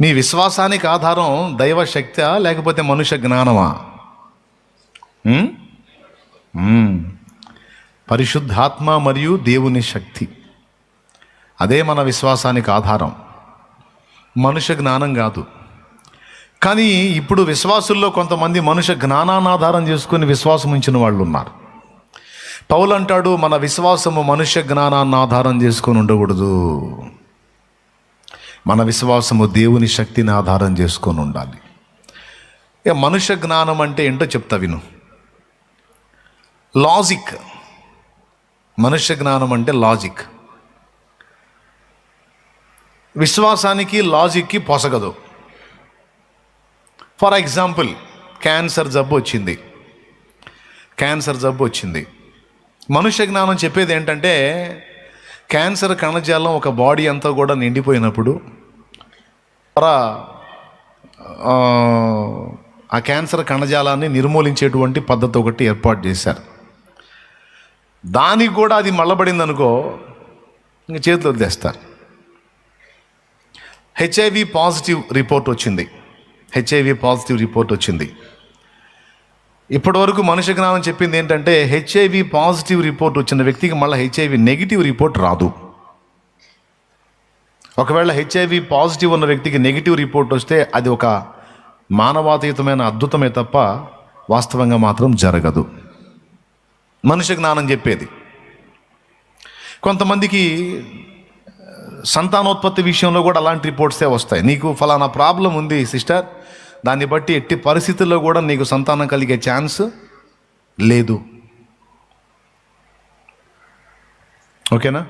నీ విశ్వాసానికి ఆధారం దైవ శక్తి లేకపోతే మనుష్య జ్ఞానమా? పరిశుద్ధాత్మ మరియు దేవుని శక్తి. అదే మన విశ్వాసానికి ఆధారం. మనుష్య జ్ఞానం కాదు. కానీ ఇప్పుడు విశ్వాసుల్లో కొంతమంది మనుష్య జ్ఞానాన్ని ఆధారం చేసుకుని విశ్వాసం ఉంచిన వాళ్ళు ఉన్నారు. పౌలు అంటాడు మన విశ్వాసము మనుష్య జ్ఞానాన్ని ఆధారం చేసుకొని ఉండకూడదు. మన విశ్వాసము దేవుని శక్తిని ఆధారం చేసుకొని ఉండాలి. ఇక మనుష్య జ్ఞానం అంటే ఏంటో చెప్తా విను. లాజిక్. మనుష్య జ్ఞానం అంటే లాజిక్. విశ్వాసానికి లాజిక్కి పొసగదు. ఫర్ ఎగ్జాంపుల్ క్యాన్సర్ జబ్బు వచ్చింది. క్యాన్సర్ జబ్బు వచ్చింది. మనుష్య జ్ఞానం చెప్పేది ఏంటంటే క్యాన్సర్ కణజాలం ఒక బాడీ అంతా కూడా నిండిపోయినప్పుడు ద్వారా ఆ, క్యాన్సర్ కణజాలాన్ని నిర్మూలించేటువంటి పద్ధతి ఒకటి ఏర్పాటు చేశారు. దానికి కూడా అది మళ్ళబడింది అనుకో ఇంక చేతులు వదిలేస్తారు. హెచ్ఐవి పాజిటివ్ రిపోర్ట్ వచ్చింది. హెచ్ఐవి పాజిటివ్ రిపోర్ట్ వచ్చింది. ఇప్పటివరకు మనుష్య జ్ఞానం చెప్పింది ఏంటంటే హెచ్ఐవి పాజిటివ్ రిపోర్ట్ వచ్చిన వ్యక్తికి మళ్ళీ హెచ్ఐవి నెగిటివ్ రిపోర్ట్ రాదు. ఒకవేళ హెచ్ఐవి పాజిటివ్ ఉన్న వ్యక్తికి నెగిటివ్ రిపోర్ట్ వస్తే అది ఒక మానవాతీతమైన అద్భుతమే తప్ప వాస్తవంగా మాత్రం జరగదు. మనుష్య జ్ఞానం చెప్పేది. కొంతమందికి సంతానోత్పత్తి విషయంలో కూడా అలాంటి రిపోర్ట్సే వస్తాయి. నీకు ఫలానా ప్రాబ్లం ఉంది సిస్టర్ దాన్ని బట్టి ఎట్టి పరిస్థితుల్లో కూడా నీకు సంతానం కలిగే ఛాన్స్ లేదు. ఓకేనా?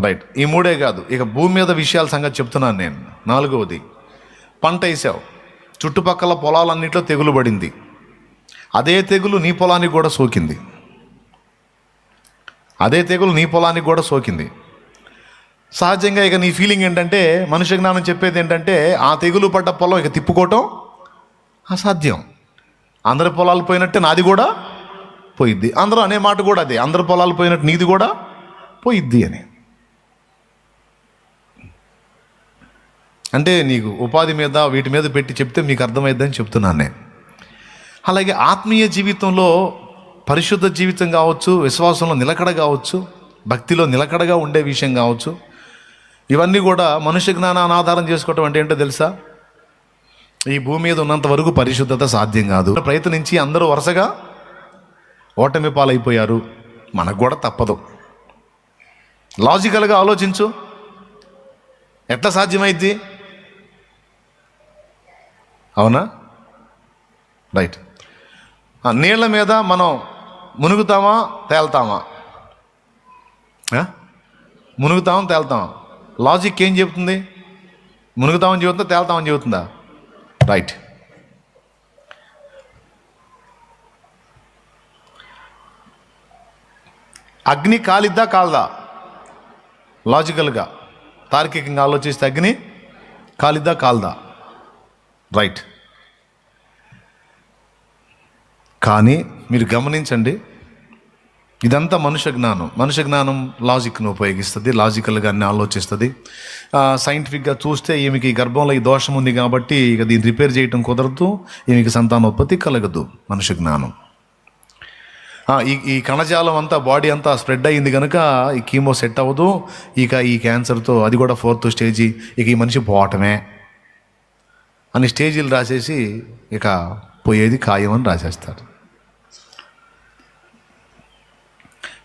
రైట్. ఈ మూడే కాదు. ఇక భూమి మీద విషయాల సంగతి చెప్తున్నాను నేను. నాలుగవది పంట వేసావు. చుట్టుపక్కల పొలాలన్నింటిలో తెగులు పడింది. అదే తెగులు నీ పొలానికి కూడా సోకింది. అదే తెగులు నీ పొలానికి కూడా సోకింది. సహజంగా ఇక నీ ఫీలింగ్ ఏంటంటే మనుష్య జ్ఞానం చెప్పేది ఏంటంటే ఆ తెగులు పడ్డ పొలం ఇక తిప్పుకోవటం అసాధ్యం. అందరి పొలాలు పోయినట్టే నాది కూడా పోయిద్ది. అందరూ అనే మాట కూడా అదే అందరి పొలాలు పోయినట్టు నీది కూడా పోయిద్ది అని. అంటే నీకు ఉపాధి మీద వీటి మీద పెట్టి చెప్తే మీకు అర్థమైద్దని చెప్తున్నాను నేను. అలాగే ఆత్మీయ జీవితంలో పరిశుద్ధ జీవితం కావచ్చు విశ్వాసంలో నిలకడ కావచ్చు భక్తిలో నిలకడగా ఉండే విషయం కావచ్చు ఇవన్నీ కూడా మనుష్య జ్ఞానాన్ని ఆధారం చేసుకోవటం అంటే ఏంటో తెలుసా? ఈ భూమి మీద ఉన్నంత వరకు పరిశుద్ధత సాధ్యం కాదు. ప్రయత్నించి అందరూ వరుసగా ఓటమి పాలైపోయారు. మనకు కూడా తప్పదు. లాజికల్గా ఆలోచించు. ఎట్లా సాధ్యమైద్ది? అవునా? రైట్ నీళ్ళ మీద మనం మునుగుతామా తేల్తామా? ఆ? మునుగుతామా తేల్తామా? లాజిక్ ఏం చెబుతుంది? మునుగుతామని చెబుతుందా తేల్తామని చెబుతుందా? రైట్. అగ్ని కాలిద్దా కాలదా? లాజికల్గా తార్కికంగా ఆలోచిస్తే అగ్ని కాలిద్దా కాలదా? రైట్. కానీ మీరు గమనించండి ఇదంతా మనుష్య జ్ఞానం. మనుష్య జ్ఞానం లాజిక్ను ఉపయోగిస్తుంది లాజికల్గా అన్ని ఆలోచిస్తుంది. సైంటిఫిక్గా చూస్తే ఈమెకి గర్భంలో ఈ దోషం ఉంది కాబట్టి ఇక దీన్ని రిపేర్ చేయటం కుదరదు ఈమెకి సంతానోత్పత్తి కలగదు మనుష్య జ్ఞానం. ఈ ఈ కణజాలం అంతా బాడీ అంతా స్ప్రెడ్ అయ్యింది కనుక ఈ కీమో సెట్ అవ్వదు. ఇక ఈ క్యాన్సర్తో అది కూడా ఫోర్త్ స్టేజీ ఇక ఈ మనిషి పోవటమే అని స్టేజీలు రాసేసి ఇక పోయేది ఖాయం అని రాసేస్తారు.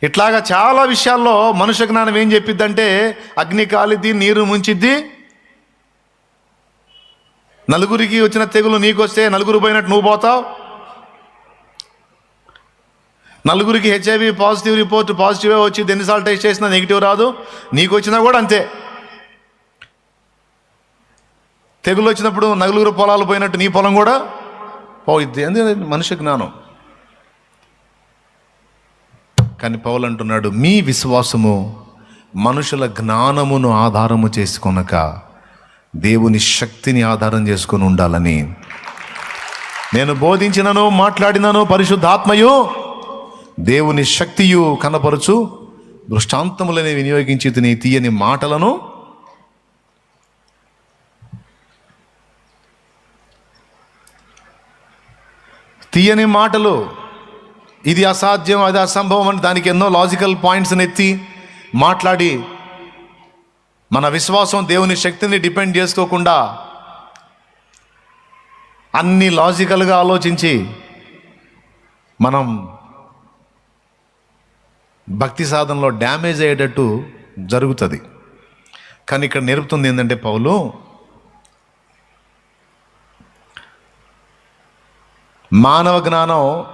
ఇట్లాగా చాలా విషయాల్లో మనుష్య జ్ఞానం ఏం చెప్పిద్దంటే అగ్ని కాలిద్ది నీరు ముంచిద్ది. నలుగురికి వచ్చిన తెగులు నీకొస్తే నలుగురు పోయినట్టు నువ్వు పోతావు. నలుగురికి హెచ్ఐవి పాజిటివ్ రిపోర్ట్ పాజిటివే వచ్చి ఎన్నిసార్లు టెస్ట్ చేసినా నెగిటివ్ రాదు. నీకు వచ్చినా కూడా అంతే. తెగులు వచ్చినప్పుడు నలుగురు పొలాలు పోయినట్టు నీ పొలం కూడా పోయిద్ది. అందుకని మనిషి జ్ఞానం. కానీ పౌలు అంటున్నాడు మీ విశ్వాసము మనుషుల జ్ఞానమును ఆధారము చేసుకొనక దేవుని శక్తిని ఆధారం చేసుకొని ఉండాలని. నేను బోధించినను మాట్లాడినను పరిశుద్ధాత్మయు దేవుని శక్తియు కనపరచు దృష్టాంతములని వినియోగించి తిని తీయని మాటలను తీయని మాటలు ఇది అసాధ్యం అది అసంభవం అని దానికి ఎన్నో లాజికల్ పాయింట్స్ని ఎత్తి మాట్లాడి మన విశ్వాసం దేవుని శక్తిని డిపెండ్ చేసుకోకుండా అన్ని లాజికల్గా ఆలోచించి మనం భక్తి సాధనలో డ్యామేజ్ అయ్యేటట్టు జరుగుతుంది. కానీ ఇక్కడ నేర్పుతుంది ఏంటంటే పౌలు మానవ జ్ఞానం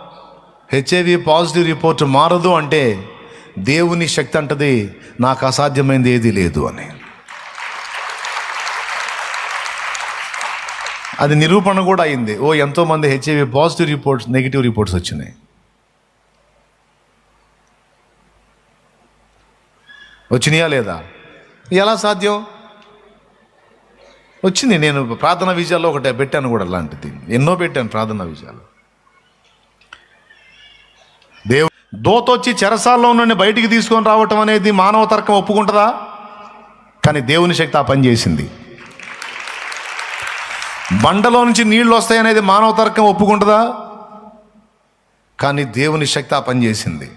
హెచ్ఐవి పాజిటివ్ రిపోర్ట్ మారదు అంటే దేవుని శక్తి అంటది నాకు అసాధ్యమైంది ఏది లేదు అని. అది నిరూపణ కూడా అయింది. ఓ ఎంతోమంది HIV positive reports negative reports వచ్చినాయి. వచ్చినాయా లేదా? ఎలా సాధ్యం? వచ్చింది. నేను ప్రార్థన విజయాల్లో ఒకటి పెట్టాను కూడా అలాంటిది. ఎన్నో పెట్టాను ప్రార్థన విజయాలు దేవు దోతొచ్చి చెరసాల్లో నుండి బయటికి తీసుకొని రావటం అనేది మానవ తర్కం ఒప్పుకుంటుందా? కానీ దేవుని శక్తి ఆ పని చేసింది. బండలో నుంచి నీళ్ళు వస్తాయనేది మానవ తర్కం ఒప్పుకుంటుందా? కానీ దేవుని శక్తి ఆ పని చేసింది.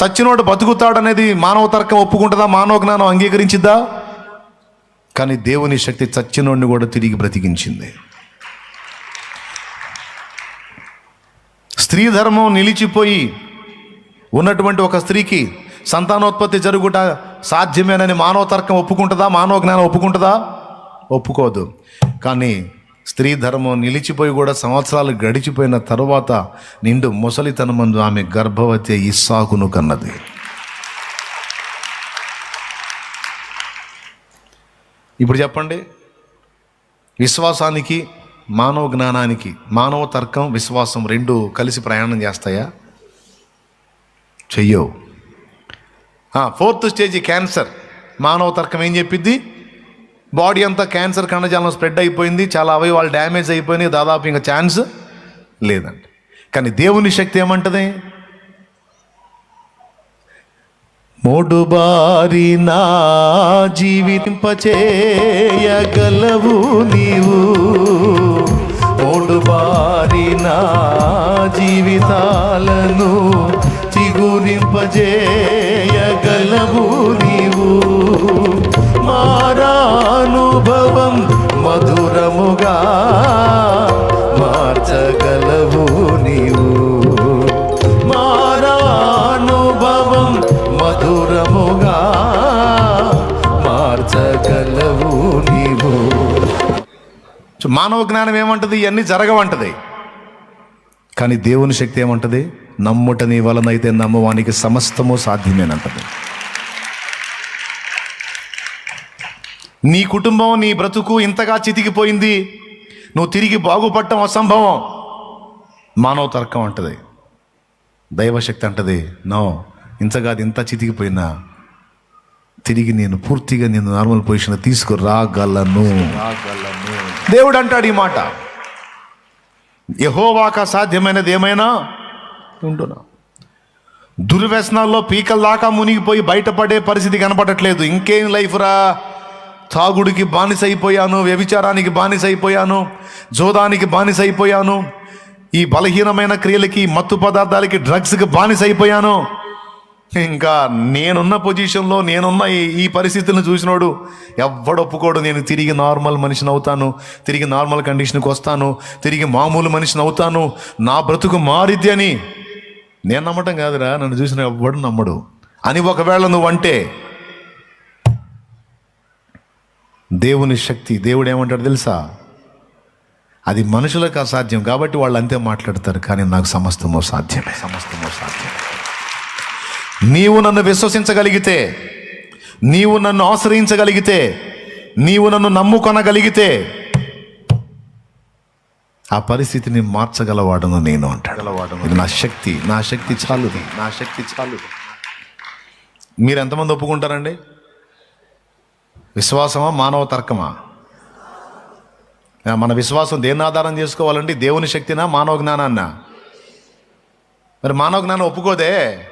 చచ్చినోడు బతుకుతాడనేది మానవ తర్కం ఒప్పుకుంటుందా? మానవ జ్ఞానం అంగీకరించిద్దా? కానీ దేవుని శక్తి చచ్చినోడిని కూడా తిరిగి బ్రతికించింది. స్త్రీ ధర్మం నిలిచిపోయి ఉన్నటువంటి ఒక స్త్రీకి సంతానోత్పత్తి జరుగుట సాధ్యమేనని మానవ తర్కం ఒప్పుకుంటుందా? మానవ జ్ఞానం ఒప్పుకుంటుందా? ఒప్పుకోదు. కానీ స్త్రీ ధర్మం నిలిచిపోయి కూడా సంవత్సరాలు గడిచిపోయిన తర్వాత నిండు ముసలితనమందు ఆమె గర్భవతి ఇస్సాకును కన్నది. ఇప్పుడు చెప్పండి. విశ్వాసానికి మానవ జ్ఞానానికి మానవ తర్కం విశ్వాసం రెండు కలిసి ప్రయాణం చేస్తాయా? చెయ్యవు. Fourth stage cancer. మానవ తర్కం ఏం చెప్పిద్ది? బాడీ అంతా క్యాన్సర్ కణజాలం స్ప్రెడ్ అయిపోయింది చాలా అవయవాలు డ్యామేజ్ అయిపోయినాయి దాదాపు ఇంకా ఛాన్స్ లేదండి. కానీ దేవుని శక్తి ఏమంటది? మోడుబారి నా జీవింపచేయగలవు నీవు. మానవ జ్ఞానం ఏమంటది? ఇవన్నీ జరగవంటది. కానీ దేవుని శక్తి ఏమంటది? నమ్ముట నీ వలనైతే నమ్మవానికి సమస్తము సాధ్యమేనంటది నీ కుటుంబం నీ బ్రతుకు ఇంతగా చితికిపోయింది. నువ్వు తిరిగి బాగుపడటం అసంభవం. మానవ తర్కం అంటది. దైవశక్తి అంటది. నో ఇంతగా అది ఇంత చితికిపోయినా తిరిగి నేను పూర్తిగా నేను నార్మల్ పొజిషన్ తీసుకురాగలను. దేవుడు అంటాడు ఈ మాట. యహోవాక సాధ్యమైనది ఏమైనా? ఉండునా. దుర్వ్యసనాల్లో పీకల దాకా మునిగిపోయి బయటపడే పరిస్థితి కనపడట్లేదు. ఇంకేం లైఫ్ రా? తాగుడికి బానిస అయిపోయాను వ్యభిచారానికి బానిస అయిపోయాను జోదానికి బానిస అయిపోయాను ఈ బలహీనమైన క్రియలకి మత్తు పదార్థాలకి డ్రగ్స్కి బానిస అయిపోయాను ఇంకా నేనున్న పొజిషన్లో నేనున్న ఈ- ఈ పరిస్థితులను చూసినోడు ఎవ్వడు ఒప్పుకోడు. నేను తిరిగి నార్మల్ మనిషిని అవుతాను తిరిగి నార్మల్ కండిషన్కి వస్తాను తిరిగి మామూలు మనిషిని అవుతాను. నా బ్రతుకు మారిద్ది అని నేను నమ్మటం కాదురా. నన్ను చూసిన ఎవ్వడు నమ్మడు. అని ఒకవేళ నువ్వు అంటే దేవుని శక్తి దేవుడు ఏమంటాడు తెలుసా? అది మనుషులకు అసాధ్యం కాబట్టి వాళ్ళు అంతే మాట్లాడతారు. కానీ నాకు సమస్తమో సాధ్యమే. సమస్తమో సాధ్యం నీవు నన్ను విశ్వసించగలిగితే నీవు నన్ను ఆశ్రయించగలిగితే నీవు నన్ను నమ్ముకొనగలిగితే ఆ పరిస్థితిని మార్చగలవాడను నేను అంటాడు. ఇది నా శక్తి నా శక్తి చాలుది నా శక్తి చాలుది మీరు ఎంతమంది ఒప్పుకుంటారండి? విశ్వాసమా మానవ తర్కమా? మన విశ్వాసం దేన్ని ఆధారం చేసుకోవాలండి? దేవుని శక్తినా మానవ జ్ఞానాన్నా? మరి మానవ జ్ఞానం ఒప్పుకోదే.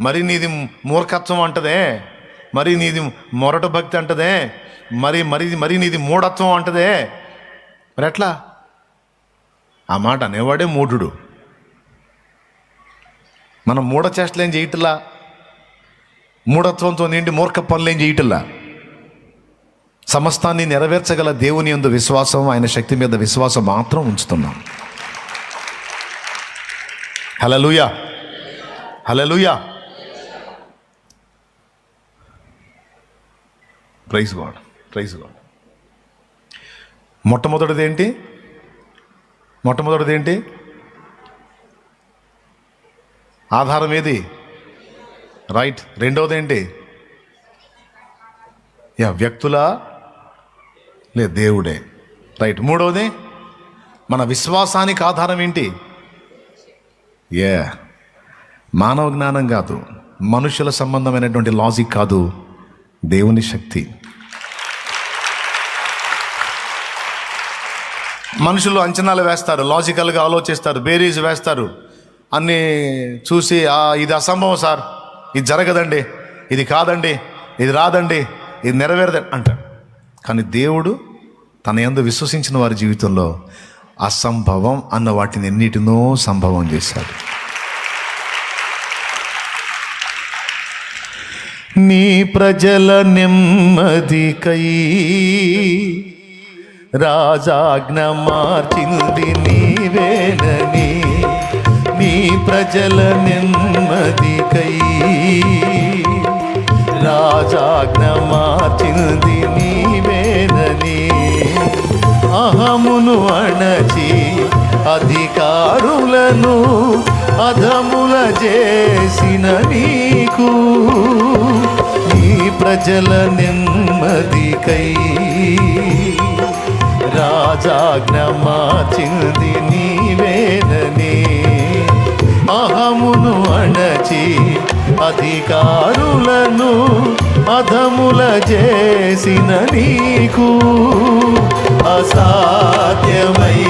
మరి నీది మూర్ఖత్వం అంటదే. మరి నీది మొరటు భక్తి అంటదే. మరి మరి మరి నీది మూఢత్వం అంటదే. మరి ఎట్లా ఆ మాట అనేవాడే మూఢుడు. మనం మూఢ చేష్టలేం ఏం చేయటలా? మూఢత్వంతో నిండి మూర్ఖ పనులు ఏం చేయటలా? సమస్తాన్ని నెరవేర్చగల దేవుని ఎందు విశ్వాసం ఆయన శక్తి మీద విశ్వాసం మాత్రం ఉంచుతున్నాం. Hallelujah hallelujah praise God praise God. మొట్టమొదటిది ఏంటి? మొట్టమొదటిది ఏంటి? ఆధారం ఏది? రైట్. రెండవది ఏంటి? యా వ్యక్తుల? లే దేవుడే. రైట్. మూడవది మన విశ్వాసానికి ఆధారం ఏంటి? ఏ మానవ జ్ఞానం కాదు. మనుషుల సంబంధమైనటువంటి లాజిక్ కాదు. దేవుని శక్తి. మనుషులు అంచనాలు వేస్తారు లాజికల్గా ఆలోచిస్తారు బేరీస్ వేస్తారు. అన్నీ చూసి ఇది అసంభవం సార్. ఇది జరగదండి. ఇది కాదండి. ఇది రాదండి. ఇది నెరవేరదండి అంటాడు. కానీ దేవుడు తన ఎందు విశ్వసించిన వారి జీవితంలో అసంభవం అన్న వాటిని ఎన్నిటినో సంభవం చేశాడు. నీ ప్రజల నెమ్మదికై రాజాజ్ఞ మార్చింది నీవేనని నీ ప్రజల నెమ్మదికై రాజాజ్ఞ మార్చింది నీవేనని అహమును అణచి అధికారులను అధముల చేసిన నీకు నీ ప్రజల నెమ్మదికై రాజాజ్ఞ మాచింది నీవేనని. అహమును అణచి అధికారులను అధముల చేసిన నీకు అసాధ్యమై